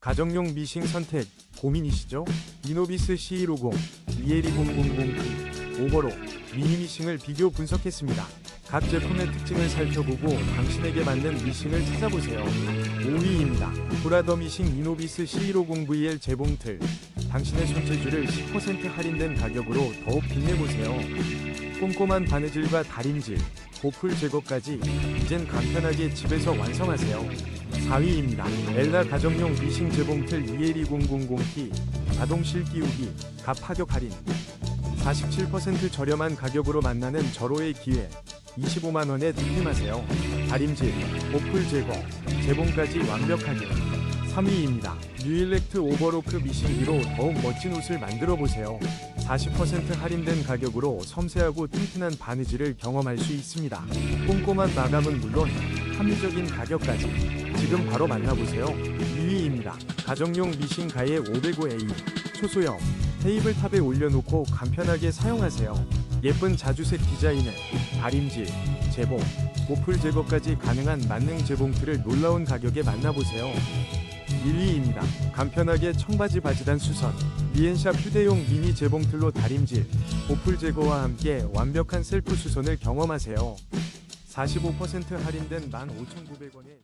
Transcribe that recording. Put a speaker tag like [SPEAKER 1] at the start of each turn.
[SPEAKER 1] 가정용 미싱 선택 고민이시죠? 이노비스 C150, EL2000T, 오버로 미니 미싱을 비교 분석했습니다. 각 제품의 특징을 살펴보고 당신에게 맞는 미싱을 찾아보세요. 5위입니다. 브라더 미싱 이노비스 C150VL 재봉틀. 당신의 손재주를 10% 할인된 가격으로 더욱 빛내보세요. 꼼꼼한 바느질과 다림질, 보풀 제거까지 이젠 간편하게 집에서 완성하세요. 4위입니다. 엘라 가정용 미싱 재봉틀 EL2000T 자동 실기우기 갑 파격 할인 47% 저렴한 가격으로 만나는 절호의 기회 25만원에 득템하세요. 다림질, 보풀 제거, 재봉까지 완벽하게 3위입니다. 뉴일렉트 오버로크 미싱기로 더욱 멋진 옷을 만들어 보세요. 40% 할인된 가격으로 섬세하고 튼튼한 바느질을 경험할 수 있습니다. 꼼꼼한 마감은 물론 합리적인 가격까지 지금 바로 만나보세요. 2위입니다. 가정용 미싱 가의 505A 초소형 테이블탑에 올려놓고 간편하게 사용하세요. 예쁜 자주색 디자인을 다림질, 재봉, 보풀 제거까지 가능한 만능 재봉틀을 놀라운 가격에 만나보세요. 1위입니다. 간편하게 청바지 바지단 수선 리엔샵 휴대용 미니 재봉틀로 다림질, 보풀 제거와 함께 완벽한 셀프 수선을 경험하세요. 45% 할인된 15,900원에